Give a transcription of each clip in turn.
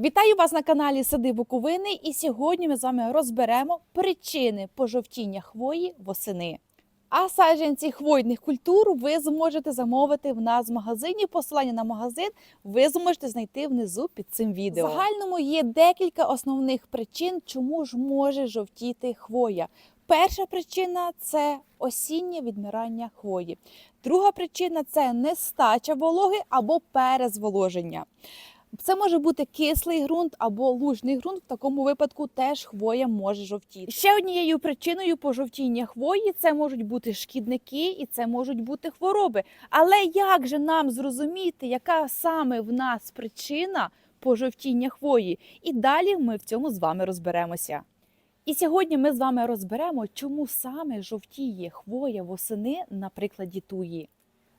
Вітаю вас на каналі Сади Буковини. І сьогодні ми з вами розберемо причини пожовтіння хвої восени. А саджанці хвойних культур ви зможете замовити в нас в магазині. Посилання на магазин ви зможете знайти внизу під цим відео. В загальному є декілька основних причин, чому ж може жовтіти хвоя. Перша причина це осіннє відмирання хвої. Друга причина це нестача вологи або перезволоження. Це може бути кислий ґрунт або лужний ґрунт. В такому випадку теж хвоя може жовтіти. Ще однією причиною пожовтіння хвої це можуть бути шкідники і це можуть бути хвороби. Але як же нам зрозуміти, яка саме в нас причина пожовтіння хвої? І далі ми в цьому з вами розберемося. І сьогодні ми з вами розберемо, чому саме жовтіє хвоя восени на прикладі туї.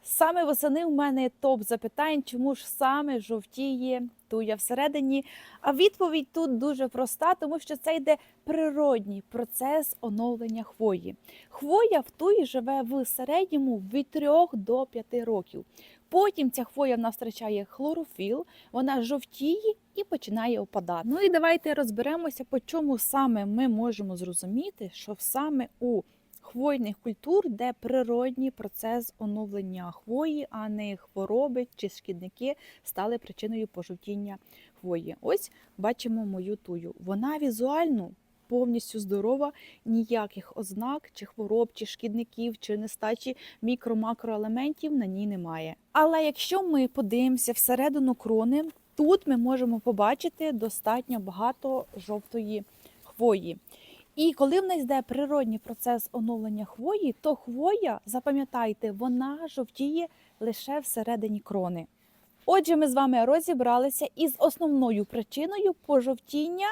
Саме восени в мене топ запитань, чому ж саме жовтіє туя всередині. А відповідь тут дуже проста, тому що це йде природній процес оновлення хвої. Хвоя в туї живе в середньому від 3 до 5 років. Потім ця хвоя в нас втрачає хлорофіл, вона жовтіє і починає опадати. Ну і давайте розберемося, по чому саме ми можемо зрозуміти, що саме у хвойних культур, де природній процес оновлення хвої, а не хвороби чи шкідники стали причиною пожовтіння хвої. Ось бачимо мою тую. Вона візуально повністю здорова, ніяких ознак, чи хвороб, чи шкідників, чи нестачі мікро-макроелементів на ній немає. Але якщо ми подивимося всередину крони, тут ми можемо побачити достатньо багато жовтої хвої. І коли в нас йде природній процес оновлення хвої, то хвоя, запам'ятайте, вона жовтіє лише всередині крони. Отже, ми з вами розібралися із основною причиною пожовтіння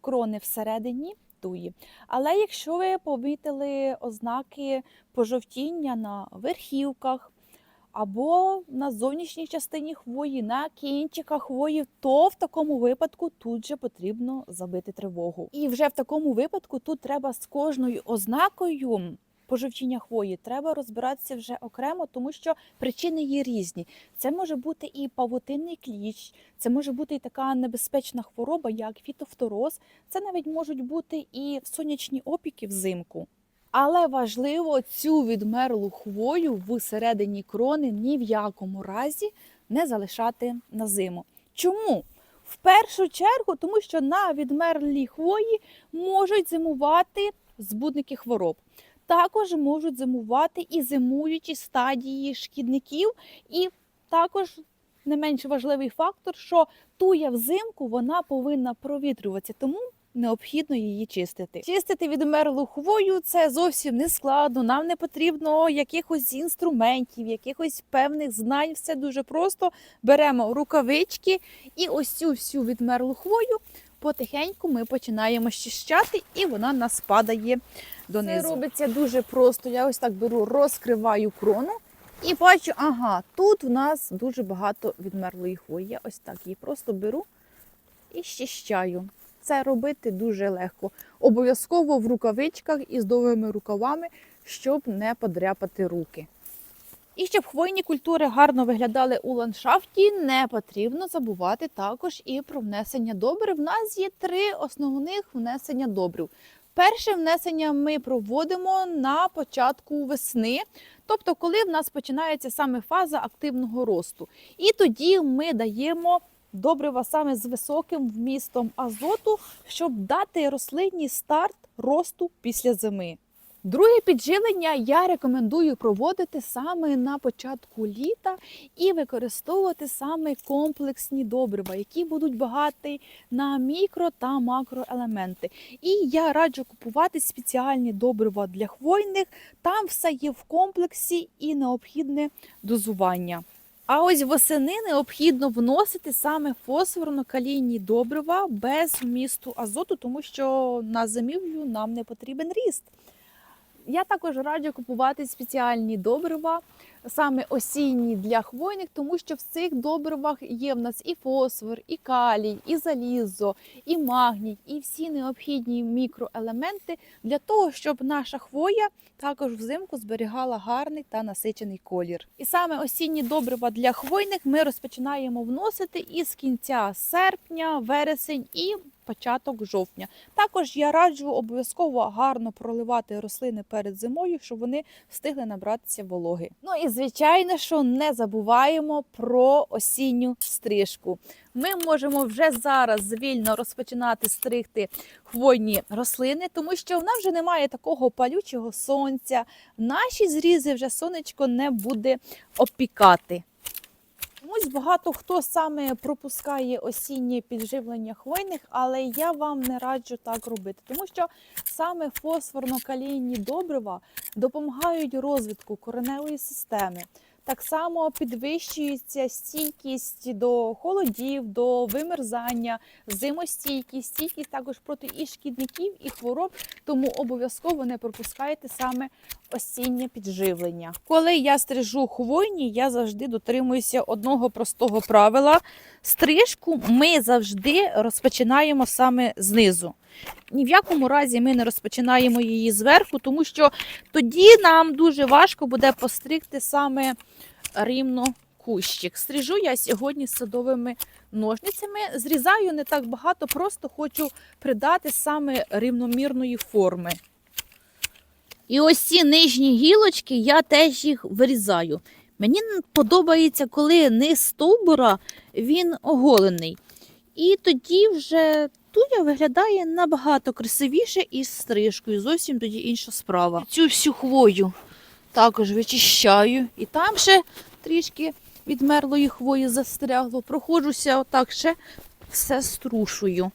крони всередині туї. Але якщо ви помітили ознаки пожовтіння на верхівках, або на зовнішній частині хвої, на кінчиках хвої, то в такому випадку тут же потрібно забити тривогу. І вже в такому випадку тут треба з кожною ознакою пожовтіння хвої треба розбиратися вже окремо, тому що причини є різні. Це може бути і павутинний кліщ, це може бути і така небезпечна хвороба, як фітофтороз. Це навіть можуть бути і сонячні опіки взимку. Але важливо цю відмерлу хвою всередині крони ні в якому разі не залишати на зиму. Чому? В першу чергу, тому що на відмерлій хвої можуть зимувати збудники хвороб. Також можуть зимувати і зимуючі стадії шкідників, і також не менш важливий фактор, що туя взимку вона повинна провітрюватися. Тому необхідно її чистити. Чистити відмерлу хвою це зовсім не складно. Нам не потрібно якихось інструментів, якихось певних знань. Все дуже просто. Беремо рукавички і ось цю всю відмерлу хвою потихеньку ми починаємо щищати, і вона нас падає донизу. Це робиться дуже просто. Я ось так беру, розкриваю крону. І бачу, ага, тут в нас дуже багато відмерлої хвої. Я ось так її просто беру і щищаю. Це робити дуже легко. Обов'язково в рукавичках із довгими рукавами, щоб не подряпати руки. І щоб хвойні культури гарно виглядали у ландшафті, не потрібно забувати також і про внесення добрив. У нас є три основних внесення добрив. Перше внесення ми проводимо на початку весни, тобто, коли в нас починається саме фаза активного росту. І тоді ми даємо добрива саме з високим вмістом азоту, щоб дати рослині старт росту після зими. Друге підживлення я рекомендую проводити саме на початку літа і використовувати саме комплексні добрива, які будуть багаті на мікро та макроелементи. І я раджу купувати спеціальні добрива для хвойних. Там все є в комплексі і необхідне дозування. А ось восени необхідно вносити саме фосфорно-калійні добрива без вмісту азоту, тому що на зимівлю нам не потрібен ріст. Я також раджу купувати спеціальні добрива саме осінні для хвойних, тому що в цих добривах є в нас і фосфор, і калій, і залізо, і магній, і всі необхідні мікроелементи для того, щоб наша хвоя також взимку зберігала гарний та насичений колір. І саме осінні добрива для хвойних ми розпочинаємо вносити із кінця серпня, вересень і початок жовтня. Також я раджу обов'язково гарно проливати рослини перед зимою, щоб вони встигли набратися вологи. Ну і звичайно, що не забуваємо про осінню стрижку. Ми можемо вже зараз вільно розпочинати стригти хвойні рослини, тому що в нас вже немає такого палючого сонця. Наші зрізи вже сонечко не буде опікати. Комусь багато хто саме пропускає осіннє підживлення хвойних, але я вам не раджу так робити, тому що саме фосфорно-калійні добрива допомагають розвитку кореневої системи. Так само підвищується стійкість до холодів, до вимерзання, зимостійкість, стійкість також проти і шкідників, і хвороб. Тому обов'язково не пропускайте саме осіннє підживлення. Коли я стрижу хвойні, я завжди дотримуюся одного простого правила. Стрижку ми завжди розпочинаємо саме знизу. Ні в якому разі ми не розпочинаємо її зверху, тому що тоді нам дуже важко буде постригти саме рівно кущик. Стрижу я сьогодні садовими ножницями. Зрізаю не так багато, просто хочу придати саме рівномірної форми. І ось ці нижні гілочки я теж їх вирізаю. Мені подобається, коли низ стовбура він оголений. І тоді вже туя виглядає набагато красивіше із стрижкою. Зовсім тоді інша справа. Цю всю хвою також вичищаю. І там ще трішки відмерлої хвої застрягло. Проходжуся отак ще все струшую.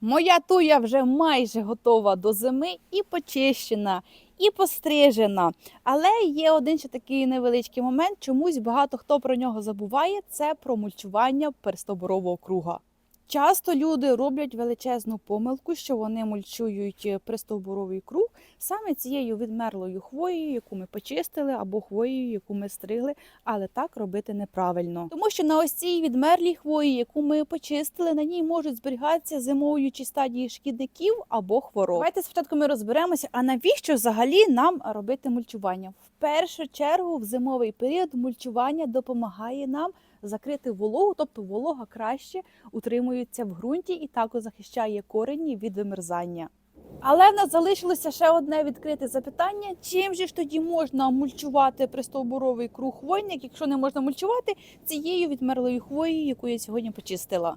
Моя туя вже майже готова до зими і почищена, і пострижена. Але є один ще такий невеличкий момент. Чомусь багато хто про нього забуває. Це про мульчування перстоборового круга. Часто люди роблять величезну помилку, що вони мульчують пристовбуровий круг саме цією відмерлою хвоєю, яку ми почистили, або хвоєю, яку ми стригли, але так робити неправильно. Тому що на ось цій відмерлій хвої, яку ми почистили, на ній можуть зберігатися зимовуючі стадії шкідників або хвороб. Давайте спочатку ми розберемося, а навіщо взагалі нам робити мульчування? В першу чергу в зимовий період мульчування допомагає нам закрити вологу, тобто волога краще утримується в ґрунті і також захищає корені від вимерзання. Але в нас залишилося ще одне відкрите запитання: чим же ж тоді можна мульчувати пристовбуровий круг хвойник, якщо не можна мульчувати цією відмерлою хвоєю, яку я сьогодні почистила?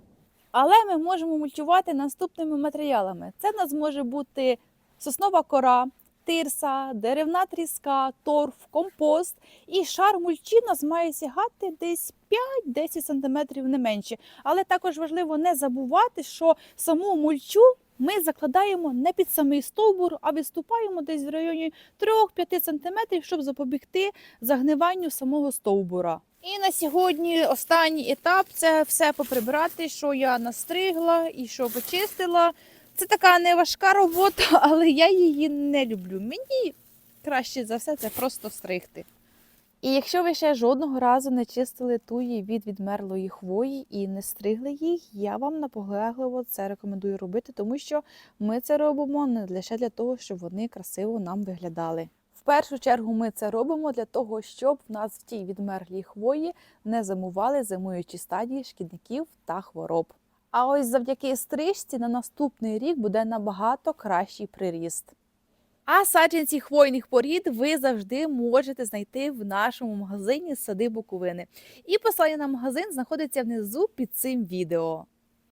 Але ми можемо мульчувати наступними матеріалами. Це в нас може бути соснова кора, тирса, деревна тріска, торф, компост. І шар мульчі нас має сягати десь 5-10 см не менше. Але також важливо не забувати, що саму мульчу ми закладаємо не під самий стовбур, а відступаємо десь в районі 3-5 см, щоб запобігти загниванню самого стовбура. І на сьогодні останній етап це все поприбирати, що я настригла і що почистила. Це така не важка робота, але я її не люблю. Мені краще за все це просто стригти. І якщо ви ще жодного разу не чистили туї від відмерлої хвої і не стригли їх, я вам наполегливо це рекомендую робити, тому що ми це робимо не лише для того, щоб вони красиво нам виглядали. В першу чергу ми це робимо для того, щоб в нас в тій відмерлій хвої не зимували зимуючі стадії шкідників та хвороб. А ось завдяки стрижці на наступний рік буде набагато кращий приріст. А саджанці хвойних порід ви завжди можете знайти в нашому магазині Сади Буковини. І посилання на магазин знаходиться внизу під цим відео.